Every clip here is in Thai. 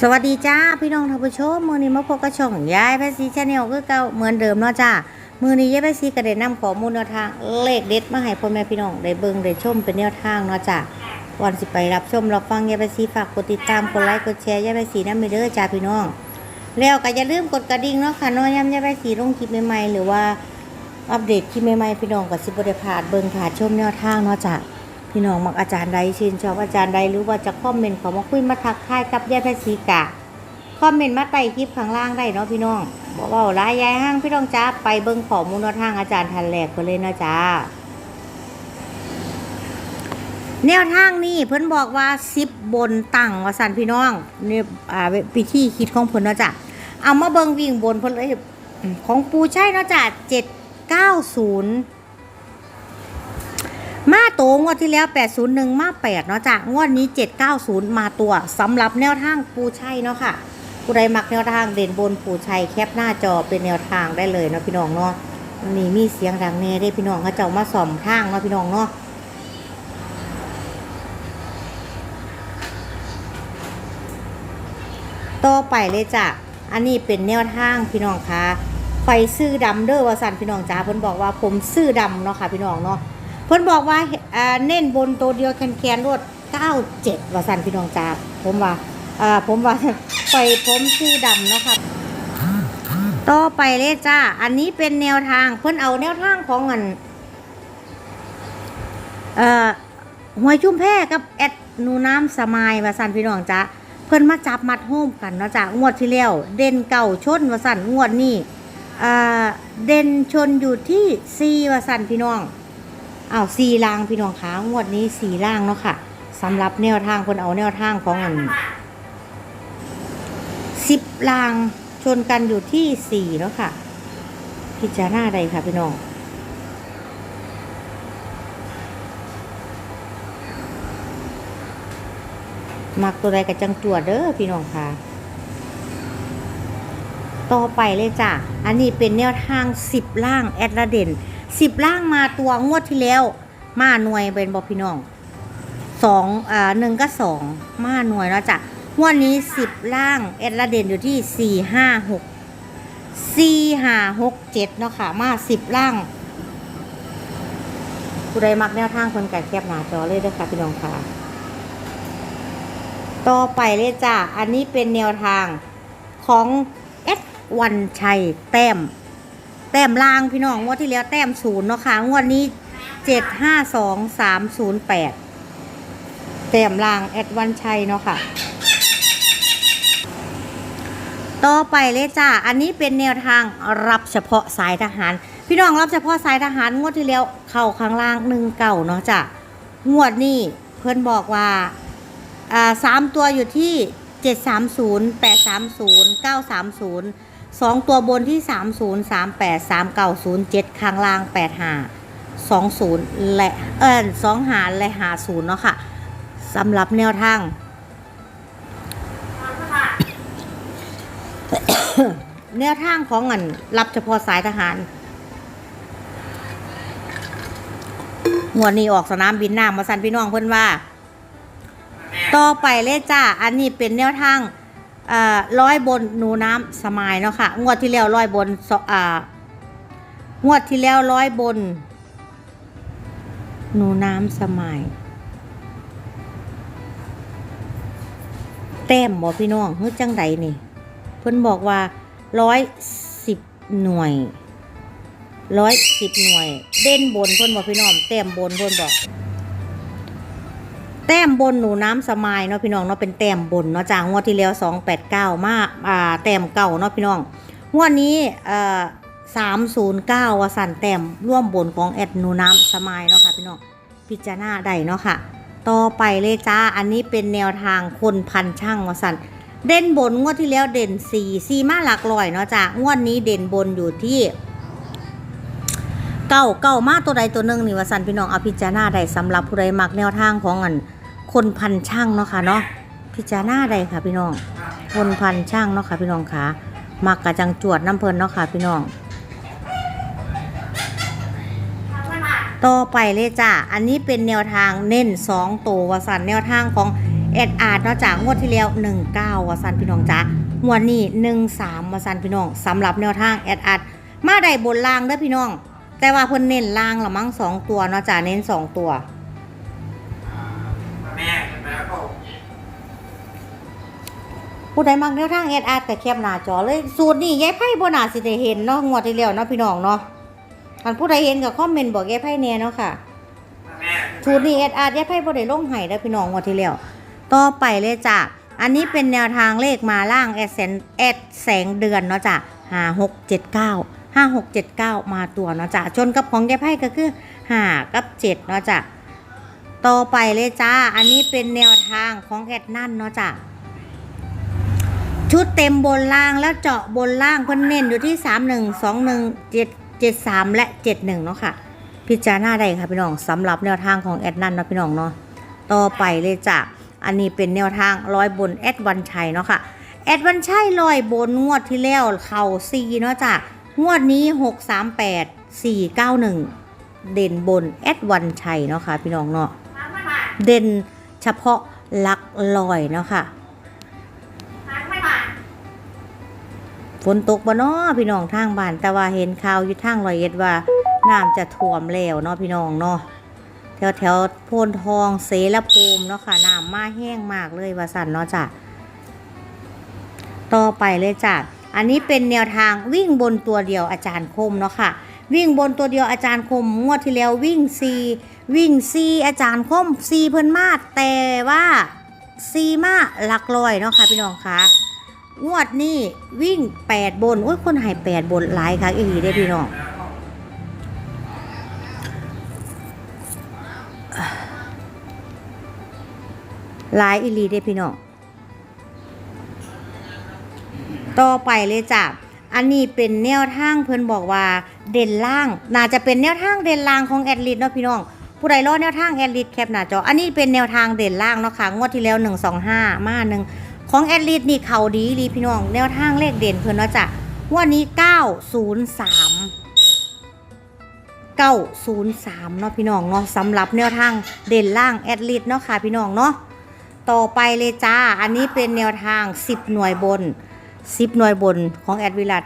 สวัสดีจ้าพี่น้องท่านผู้ชมมือนี้มาพบกับช่องยายแพซีชาแนลคือเก่าเหมือนเดิมเนาะจ้ามือนี้ยายแพซีก็ได้นนำข้อมูลแนวทางเลขเด็ดมาให้พ่อแม่พี่น้องได้เบิ่งได้ชมเป็นแนวทางเนาะจ้าก่อนสิไปรับชมรับฟังยายแพซีฝากกดติดตามกดไลค์กดแชร์ยายแพซีน้ำไปเด้อจ้าพี่น้อง แล้วก็อย่าลืมกดกระดิ่งเนาะค่ะน้อยย้ำยายแพซีลงคลิปใหม่ๆหรือว่าอัปเดตคลิปใหม่ๆพี่น้องก็สิบ่ได้พาดเบิ่งพลาดชมแนวทางเนาะจ้า พี่น้องมักอาจารย์ใดชื่นชอบอาจารย์ใดหรือว่าจะคอมเมนต์เขามาคุยมาทักทายกับยายแพทย์สีกะคอมเมนต์มาใต้คลิปข้างล่างได้เนาะพี่น้องบอกว่าร้ายยายห้างพี่น้องจ้าไปเบิ่งข้อมูลแนวทางอาจารย์ทันแหลกไปเลยนะจ้าแนวทางนี้เพิ่นบอกว่าสิบบนตั้งว่าสันพี่น้องเนี่ยอ่าวิธีคิดของเพิ่นเนาะจ้ะเอามาเบิ่งวิ่งบนเพิ่นเลยของปูใช่เนาะจ้ะเจ็ดเก้าศูนย์ มาโตงวดที่แล้ว 801 มา 8 เนาะจ้ะงวดนี้ 790 มาตัวสำหรับแนวทางปูชัยเนาะค่ะผู้ใดมักแนวทางเด่นบนปูชัยแคปหน้าจอเป็นแนวทางได้เลยเนาะพี่น้องเนาะนนี้มีเสียงดังแน่ได้พี่น้องเขาเจ้ามาสอมทางเนาะพี่น้องเนาะต่อไปเลยจ้ะ อันนี้เป็นแนวทางพี่น้องคะไฟซื้อดำเด้อว่าสันพี่น้องจ้าเพิ่นบอกว่าผมซื้อดำเนาะค่ะพี่น้องเนาะ เพิ่นบอกว่าอ่าเน้นบนตัวเดียวแคนแคนรวด97 ว่าสันพี่น้องจ้าผมว่าอ่าผมว่าไฟผมซื้อดำเนาะค่ะต่อไปเลยจ้า อันนี้เป็นแนวทางเพิ่นเอาแนวทางของเงินเอ่อหวยชุ่มแพกับแอดนูน้ำสมายว่าสันพี่น้องจ้าเพิ่นมาจับมัดโฮมกันเนาะจ้างวดที่แล้วเด่นเก่าชนว่าสันงวดนี้อ่เด่นชนอยู่ที่ซีว่าสันพี่น้อง อ้าวสี่ล่างพี่น้องคะงวดนี้สี่ล่างเนาะค่ะสำหรับแนวทางเพิ่นเอาแนวทางของอันสิบล่างชนกันอยู่ที่สี่เนาะค่ะ พิจารณาใดค่ะพี่น้องมักตัวใดกับจังตัวเด้อพี่น้องค่ะ ต่อไปเลยจ้ะ อันนี้เป็นแนวทางสิบล่างแอดละเด่น สิบล่างมาตัวงวดที่แล้ว มาหน่วยเป็นบอพี่น้องสองอ่าหนึ่งก็สองมาหน่วยแล้วจ้ะงวดนี้สิบล่างแอดละเด่นอยู่ที่สี่ห้าหกสี่ห้าหกเจ็ดเนาะค่ะ มาสิบล่างผู้ใดมักแนวทางคนไก่แคบหนาจอเลยด้อค่ะพี่น้องค่ะ ต่อไปเลยจ้าอันนี้เป็นแนวทางของเอสวันชัยแต้ม แต้มล่างพี่น้องงวดที่แล้วแต้มศูนย์เนาะค่ะงวดนี้เจ็ดห้าสองสามศูนย์แปดแต้มล่างแอดวันชัยเนาะค่ะ ต่อไปเลยจ้าอันนี้เป็นแนวทางรับเฉพาะสายทหาร พี่น้องรับเฉพาะสายทหารงวดที่แล้วเข่าข้างล่างหนึ่งเก่าเนาะจ้ะงวดนี้เพื่อนบอกว่าอ่าสามตัวอยู่ที่เจ็ด สองตัวบนที่สามศูนย์สามแปดสามเก้าศูนย์เจ็ดข้างล่างแปดห้าสองศูนย์และเออสองหาและหาศูนย์เนาะค่ะสำหรับแนวทางแนวทางของเงินรับเฉพาะสายทหารหัวดนี้ออกสนามบินน้ำมาสันพี่น้องเพื่อนว่า ต่อไปเลยจ้า อันนี้เป็นแนวทาง ร้อยบนหนูน้ำสมายเนาะค่ะ งวดที่แล้วร้อยบนอ่างวดที่แล้วร้อยบน หนูน้ำสมายแต้มบอพี่น้องเฮ้ยจังใดนี่ เพิ่นบอกว่าร้อยสิบหน่วยร้อยสิบหน่วย เด่นบนเพิ่นบอกพี่น้องแต้มบนเพิ่นบอก ต้มบนหนูน้ำสมายเนาะพี่น้องเนาะเป็นแต้มบนเนาะจากงวดที่แล้วสองแปดเก้ามาอ่าแต้มเก่าเนาะพี่น้องงวดนี้เอ่อสามศูนย์เก้าวสันแต้มร่วมบนของแอดหนูน้ำสมายเนาะค่ะพี่น้องพิจารณาได้เนาะค่ะ ต่อไปเลยจ้าอันนี้เป็นแนวทางคนพันช่างวสันเด่นบนงวดที่แล้วเด่นสี่สี่มาหลักลอยเนาะจ้างวดนี้เด่นบนอยู่ที่เก้าเก้ามาตัวใดตัวหนึ่งนี่วสันพี่น้องเอาพิจารณาได้สำหรับผู้ใดมักแนวทางของอัน คนพันช่างเนาะค่ะเนาะพิจารณาได้ค่ะพี่น้อง คนพันช่างเนาะค่ะพี่น้องค่ะมักกะจังจวดน้ำเพลินเนาะค่ะพี่น้อง ต่อไปเลยจ้าอันนี้เป็นแนวทางเน้นสองตัววสันแนวทางของแอดอาดเนาะจากงวดที่แล้ว19ว่าสันพี่น้องจ้างวดนี้13ว่าสันพี่น้องสำหรับแนวทางแอดอาดมาได้บนล่างเด้อพี่น้อง แต่ว่าเพิ่นเน้นล่างละมั้งสองตัวเนาะจ้าเน้นสองตัว ผู้ใดมักแนวทางแอดอาดแต่แคบหน้าจอเลย สูตรนี้ยายไพ่บ่น่าสิได้เห็นเนาะงวดที่แล้วเนาะพี่น้องเนาะท่านผู้ใดเห็นก็คอมเมนต์บอกยายไพ่แน่เนาะค่ะแม่สูตรนี้แอดอาดยายไพ่บ่ได้ลงให้เด้อพี่น้องงวดที่แล้วต่อไปเลยจ้ะอันนี้เป็นแนวทางเลขมาล่างแอดแสนแอดแสงเดือนเนาะจ้ะห้าหกเจ็ดเก้าห้าหกเจ็ดเก้ามาตัวเนาะจ้ะชนกับของยายไพ่ก็คือห้ากับเจ็ดเนาะจ้ะต่อไปเลยจ้า อันนี้เป็นแนวทางของแอดนั่นเนาะจ้ะ ชุดเต็มบนล่างแล้วเจาะบนล่างเพิ่นเน้นอยู่ที่ 3 1 2 1 7 7 3 และ 71 เนาะค่ะ พิจารณาได้ค่ะพี่น้องสำหรับแนวทางของแอดนันเนาะพี่น้องเนาะต่อไปเลยจ้ะอันนี้เป็นแนวทางร้อยบนแอดวันชัยเนาะค่ะแอดวันชัยลอยบนงวดที่แล้วเข่าซีเนาะจ้ะงวดนี้ 6 3 8 4 9 1 เด่นบนแอดวันชัยเนาะค่ะพี่น้องเนาะเด่นเฉพาะลักลอยเนาะค่ะ ฝนตกบ่เนาะพี่น้องทางบ้านแต่ว่าเห็นข่าวอยู่ทางรอยเอ็ดว่าน้ำจะท่วมแล้วเนาะพี่น้องเนาะแถวแถวโพนทองเสรภูมิเนาะค่ะน้ำมาแห้งมากเลยว่าสันเนาะจ้ะต่อไปเลยจ้ะอันนี้เป็นแนวทางวิ่งบนตัวเดียวอาจารย์คมเนาะค่ะ วิ่งบนตัวเดียวอาจารย์คมงวดที่แล้ววิ่งซีวิ่งซีอาจารย์คมซีเพิ่นมาแต่ว่าซีมาหลักลอยเนาะค่ะพี่น้องคะ งวดนี้วิ่ง8บน โอ้ยคนหาย8บนหลายค่ะอีหลีได้พี่น้องหลายอีลีได้พี่น้อง ต่อไปเลยจ้ะ อันนี้เป็นแนวทางเพิ่นบอกว่าเด่นล่าง น่าจะเป็นแนวทางเด่นล่างของแอดลิทเนาะพี่น้อง ผู้ใดรอแนวทางแอดลิทแคปหน้าจอ อันนี้เป็นแนวทางเด่นล่างเนาะค่ะ งวดที่แล้ว125มาหนึ่ง ของแอดลิทนี่เขาดีดีพี่น้อง แนวทางเลขเด่นเพิ่อนเนาะจ้ะวันนี้ 903 903 เนาะพี่น้องเนาะสำหรับแนวทางเด่นล่างแอดลิทเนาะค่ะพี่น้องเนาะต่อไปเลยจ้า อันนี้เป็นแนวทาง 10 หน่วยบน 10 หน่วยบนของแอดวิลัต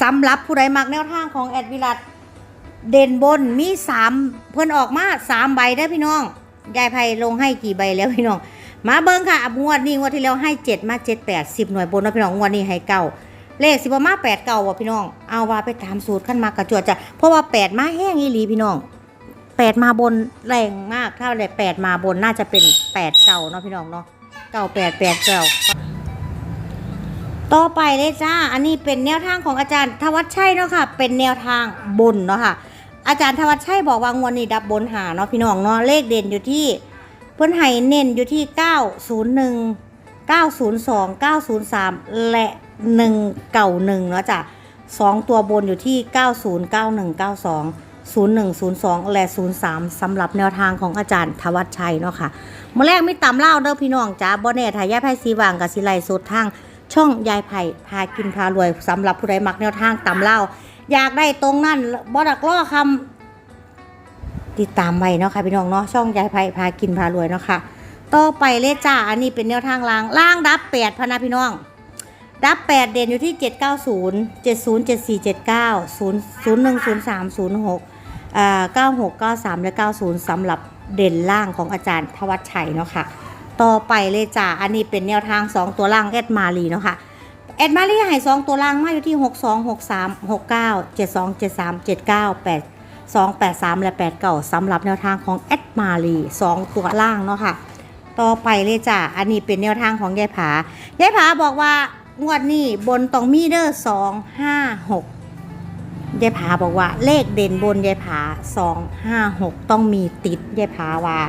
สำหรับผู้ใดมักแนวทางของแอดวิลัตเด่นบนมี 3 เพิ่อนออกมา 3 ใบได้พี่น้องยายไพลงให้กี่ใบแล้วพี่น้อง มาเบิ้งค่ะอับงวดนี้งวดที่แล้วให้เจ็ดมาเจ็ดแปดสิบหน่วยบนเนาะพี่น้องงวดนี้ให้เก้าเลขสิบมาแปดเก้าว่ะพี่น้อง เอาว่าไปตามสูตรขั้นมากระจวดจ้ะเพราะว่าแปดมาแห้งอีหลีพี่น้องแปดมาบนแรงมากถ้าได้แปดมาบนน่าจะเป็นแปดเก้าเนาะพี่น้องเนาะเก้าแปดแปดเก้าต่อไปเลยจ้า อันนี้เป็นแนวทางของอาจารย์ทวัชชัยเนาะค่ะ เป็นแนวทางบนเนาะค่ะ อาจารย์ทวัชชัยบอกว่างวดนี้ดับบนหาเนาะพี่น้องเนาะเลขเด่นอยู่ที่ เพิ่นให้เน้นอยู่ที่ 901 902 903 และ 191 เนาะจ้ะสองตัวบนอยู่ที่ 90 91 92 01 02 และ 03สำหรับแนวทางของอาจารย์ทวัชชัยเนาะค่ะเมื่อแรกไม่ตำเล่าเด้อพี่น้องจ้าบ่แน่ถ้ายายไผ่สีวางกับสิไลสดทางช่องยายไผ่พากินพารวยสำหรับผู้ใดมักแนวทางตำเล่า อยากได้ตรงนั้นบ่ดักล่อคำ ติดตามไว้เนาะค่ะพี่น้องเนาะช่องยายไพพากินพารวยเนาะค่ะต่อไปเลยจ้าอันนี้เป็นแนวทางล่างล่างดับแปดพะนะพี่น้อง ดับแปดเด่นอยู่ที่เจ็ดเก้าศูนย์เจ็ดศูนย์เจ็ดสี่เจ็ดเก้าศูนย์ศูนย์หนึ่งศูนย์สามศูนย์หกอ่าเก้าหกเก้าสามและเก้าศูนย์สำหรับเด่นล่างของอาจารย์ทวัชชัยเนาะค่ะต่อไปเลยจ้าอันนี้เป็นแนวทางสองตัวล่างแอดมารีเนาะค่ะแอดมารีให้สองตัวล่างมาอยู่ที่หกสองหกสามหกเก้าเจ็ดสองเจ็ดสามเจ็ดเก้าแปด 2 8 3 และ8เก่าสำหรับแนวทางของแอดมารี2ตัวล่างเนาะค่ะ ต่อไปเลยจ้ะ อันนี้เป็นแนวทางของยายผายายผาบอกว่างวดนี้บนตองมีเดอร์สองห้าหกยายผาบอกว่าเลขเด่นบนยายผาสองห้าหกต้องมีติดยายผาว่า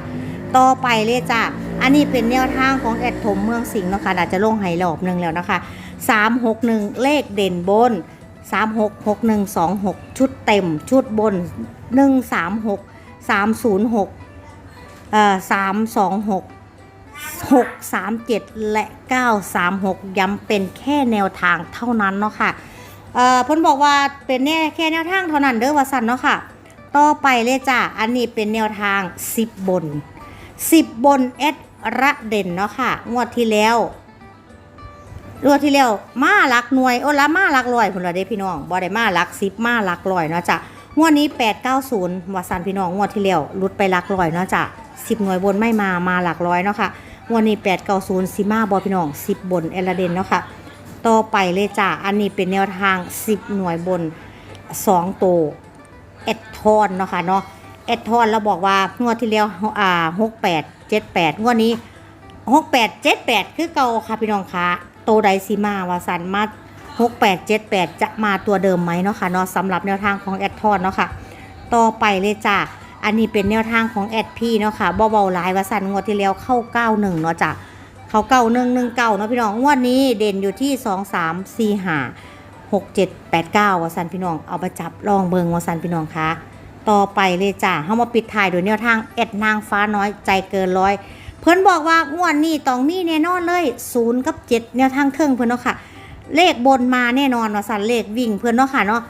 ต่อไปเลยจ้ะ อันนี้เป็นแนวทางของแอดถมเมืองสิงห์เนาะค่ะอาจจะลงไฮรอบหนึ่งแล้วนะคะสามหกหนึ่งเลขเด่นบน สามหกหกหนึ่งสองหกชุดเต็มชุดบนหนึ่งสามหกสามศูนย์หกเอ่อสามสองหกหกสามเจ็ดและเก้าสามหกย้ำเป็นแค่แนวทางเท่านั้นเนาะค่ะเอ่อเพิ่นบอกว่าเป็นแน่แค่แนวทางเท่านั้นเด้อว่าสั่นเนาะค่ะ ต่อไปเลยจ้ะอันนี้เป็นแนวทาง 10 บน 10 บนเอสระเด่นเนาะค่ะ งวดที่แล้ว งวดที่แล้วมาหลักหน่วยโอ้ละมาหลักร้อยพุ่นละเด้พี่น้องบ่ได้มาหลักสิบมาหลักร้อยเนาะจ้ะงวดนี้890วาสันพี่น้องงวดที่แล้วลุดไปหลักร้อยเนาะจ้ะ10หน่วยบนไม่มามาหลักร้อยเนาะค่ะงวดนี้890ซิมาบอพี่น้อง10บนเอลเดนเนาะค่ะต่อไปเลยจ้ะอันนี้เป็นแนวทาง10หน่วยบน2โตเอ็ดทอนเนาะค่ะเนาะเอ็ดทอนเราบอกว่างวดที่แล้วอ่า68 78งวดนี้68 78คือเก่าค่ะพี่น้องคะ โตไดซิมาวาสันมา6878จะมาตัวเดิมไหมเนาะค่ะเนาะสำหรับแนวทางของแอดทอนเนาะค่ะต่อไปเลยจ้ะอันนี้เป็นแนวทางของแอดพี่เนาะค่ะบ่เบาลายวาสันงวดที่แล้วเข้า91เนาะจ้ะเขาเก้าหนึ่งหนึ่งเก้าเนาะพี่น้องงวดนี้เด่นอยู่ที่2 3 4 5 6 7 8 9วาสันพี่น้องเอาไปจับลองเบิงวาสันพี่น้องคะต่อไปเลยจ้ะเฮามาปิดท้ายโดยแนวทางแอดนางฟ้าน้อยใจเกินร้อย พิ่นบอกว่างวดนี้ต้องมีแน่นอนเลย0กับ7แนวทางเครื่องเพิ่นเนาะค่ะ เลขบนมาแน่นอนว่าสันเลขวิ่งเพื่อนเนาะค่ะเนาะ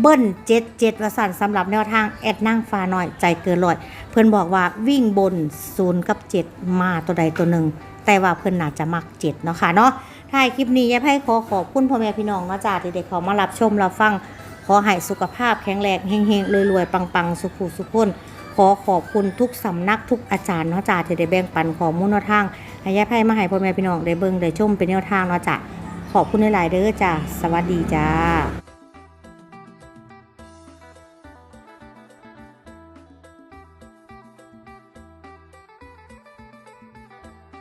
เบิ้ลเจ็ดเจ็ดว่าสันสำหรับแนวทางแอดนั่งฟ้าน้อยใจเกินร้อย เพื่อนบอกว่าวิ่งบนศูนย์กับเจ็ดมาตัวใดตัวหนึ่งแต่ว่าเพื่อนน่าจะมักเจ็ดเนาะค่ะเนาะท้ายคลิปนี้ยายไพ่ขอขอบคุณพ่อแม่พี่น้องเนาะจ้าที่ได้เขามารับชมรับฟังขอให้สุขภาพแข็งแรงเฮงๆรวยๆปังๆ สุขุสุขคน ขอขอบคุณทุกสำนักทุกอาจารย์เนาะจ้าที่ได้แบ่งปันข้อมูลแนวทางให้ยายไพ่มาให้พ่อแม่พี่น้องได้เบิ่งได้ชมเป็นแนวทางเนาะจ้าขอบคุณหลายๆเด้อจ้าสวัสดีจ้า